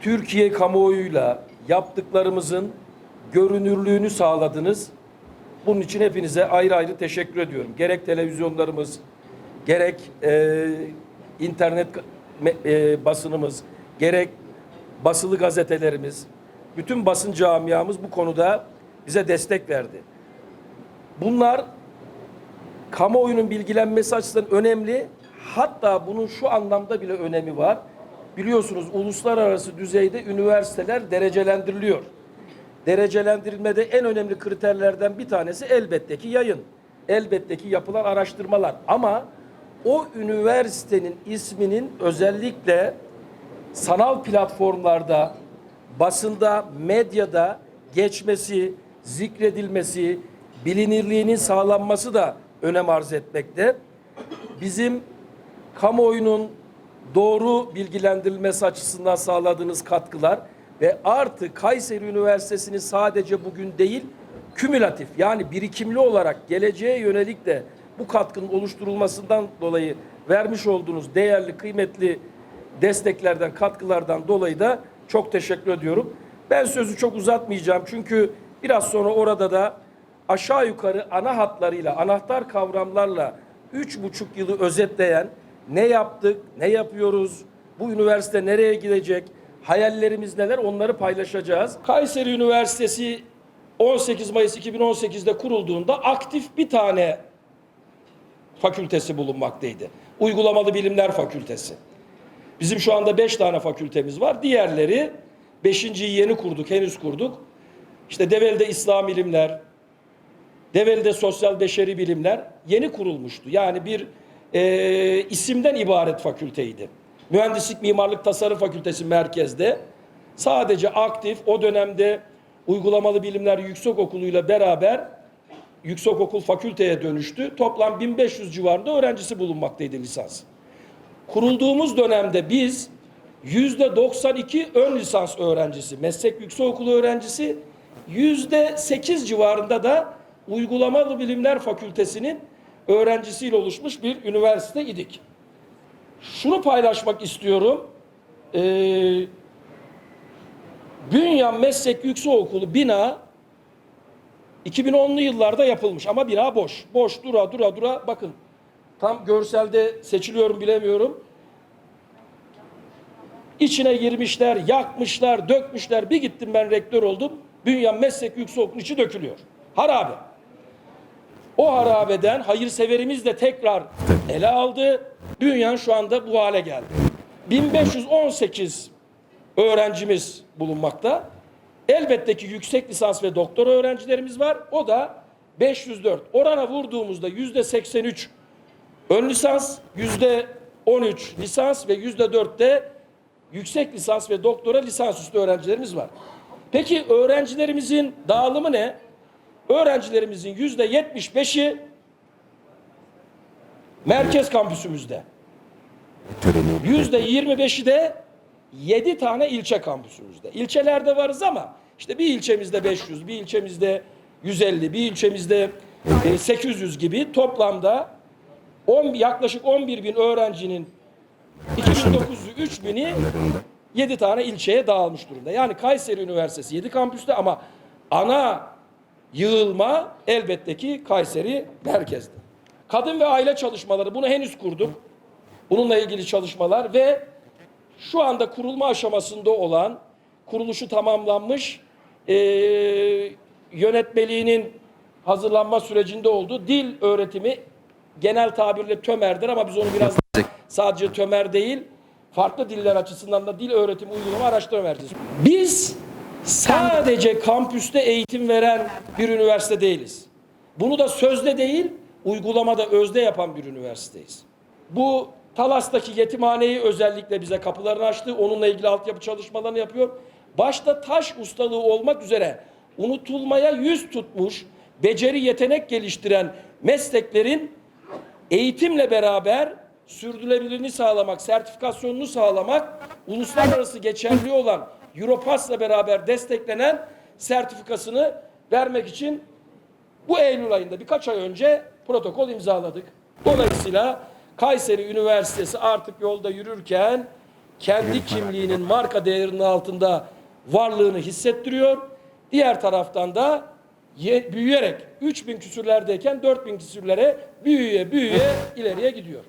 Türkiye kamuoyuyla yaptıklarımızın görünürlüğünü sağladınız. Bunun için hepinize ayrı ayrı teşekkür ediyorum. Gerek televizyonlarımız, gerek e, internet e, basınımız, gerek basılı gazetelerimiz, bütün basın camiamız bu konuda bize destek verdi. Bunlar kamuoyunun bilgilenmesi açısından önemli. Hatta bunun şu anlamda bile önemi var. Biliyorsunuz uluslararası düzeyde üniversiteler derecelendiriliyor. Derecelendirilmede en önemli kriterlerden bir tanesi elbette ki yayın. Elbette ki yapılan araştırmalar. Ama o üniversitenin isminin özellikle sanal platformlarda, basında, medyada geçmesi, zikredilmesi, bilinirliğinin sağlanması da önem arz etmekte. Bizim kamuoyunun doğru bilgilendirilmesi açısından sağladığınız katkılar ve artı Kayseri Üniversitesi'nin sadece bugün değil, kümülatif yani birikimli olarak geleceğe yönelik de bu katkının oluşturulmasından dolayı vermiş olduğunuz değerli, kıymetli desteklerden, katkılardan dolayı da çok teşekkür ediyorum. Ben sözü çok uzatmayacağım çünkü biraz sonra orada da aşağı yukarı ana hatlarıyla, anahtar kavramlarla üç buçuk yılı özetleyen ne yaptık, ne yapıyoruz, bu üniversite nereye gidecek, hayallerimiz neler onları paylaşacağız. Kayseri Üniversitesi 18 Mayıs 2018'de kurulduğunda aktif bir tane fakültesi bulunmaktaydı. Uygulamalı Bilimler Fakültesi. Bizim şu anda beş tane fakültemiz var. Diğerleri beşinciyi yeni kurduk, henüz kurduk. İşte Develi'de İslam ilimler, Develi'de sosyal beşeri bilimler yeni kurulmuştu. Yani bir e, isimden ibaret fakülteydi. Mühendislik, Mimarlık, Tasarım Fakültesi merkezde. Sadece aktif o dönemde uygulamalı bilimler yüksekokulu beraber yüksekokul fakülteye dönüştü. Toplam 1500 civarında öğrencisi bulunmaktaydı lisans. Kurulduğumuz dönemde biz yüzde 92 ön lisans öğrencisi, meslek yüksekokulu öğrencisi, yüzde 8 civarında da uygulamalı bilimler fakültesinin öğrencisiyle oluşmuş bir üniversite idik. Şunu paylaşmak istiyorum. Ee, Bünyan Meslek Yüksekokulu bina 2010'lu yıllarda yapılmış ama bina boş. Boş dura dura dura bakın tam görselde seçiliyorum bilemiyorum. İçine girmişler, yakmışlar, dökmüşler. Bir gittim ben rektör oldum. Bünyan Meslek Yüksekokulu içi dökülüyor. Harabe. O harabeden hayırseverimiz de tekrar ele aldı. Bünyan şu anda bu hale geldi. 1518 öğrencimiz bulunmakta. Elbette ki yüksek lisans ve doktora öğrencilerimiz var. O da 504. Orana vurduğumuzda yüzde 83 ön lisans, yüzde 13 lisans ve yüzde 4 de yüksek lisans ve doktora lisansüstü öğrencilerimiz var. Peki öğrencilerimizin dağılımı ne? Öğrencilerimizin yüzde 75'i merkez kampüsümüzde. Yüzde 25'i de 7 tane ilçe kampüsümüzde. İlçelerde varız ama işte bir ilçemizde 500, bir ilçemizde 150, bir ilçemizde e, 800 gibi toplamda 10, yaklaşık 11 bin öğrencinin 2900'ü 3000'i 7 tane ilçeye dağılmış durumda. Yani Kayseri Üniversitesi 7 kampüste ama ana yığılma elbette ki Kayseri merkezde. Kadın ve aile çalışmaları bunu henüz kurduk. Bununla ilgili çalışmalar ve şu anda kurulma aşamasında olan, kuruluşu tamamlanmış, e, yönetmeliğinin hazırlanma sürecinde olduğu dil öğretimi genel tabirle tömerdir ama biz onu biraz sadece tömer değil, farklı diller açısından da dil öğretimi uygulama araştırma merkezi. Biz sadece kampüste eğitim veren bir üniversite değiliz. Bunu da sözde değil, uygulamada özde yapan bir üniversiteyiz. Bu Talas'taki yetimhaneyi özellikle bize kapılarını açtı. Onunla ilgili altyapı çalışmalarını yapıyor. Başta taş ustalığı olmak üzere unutulmaya yüz tutmuş, beceri yetenek geliştiren mesleklerin eğitimle beraber sürdürülebilirliğini sağlamak, sertifikasyonunu sağlamak, uluslararası geçerli olan Europass'la beraber desteklenen sertifikasını vermek için bu Eylül ayında birkaç ay önce protokol imzaladık. Dolayısıyla Kayseri Üniversitesi artık yolda yürürken kendi kimliğinin marka değerinin altında varlığını hissettiriyor. Diğer taraftan da ye- büyüyerek 3000 küsürlerdeyken 4000 küsürlere büyüye büyüye ileriye gidiyor.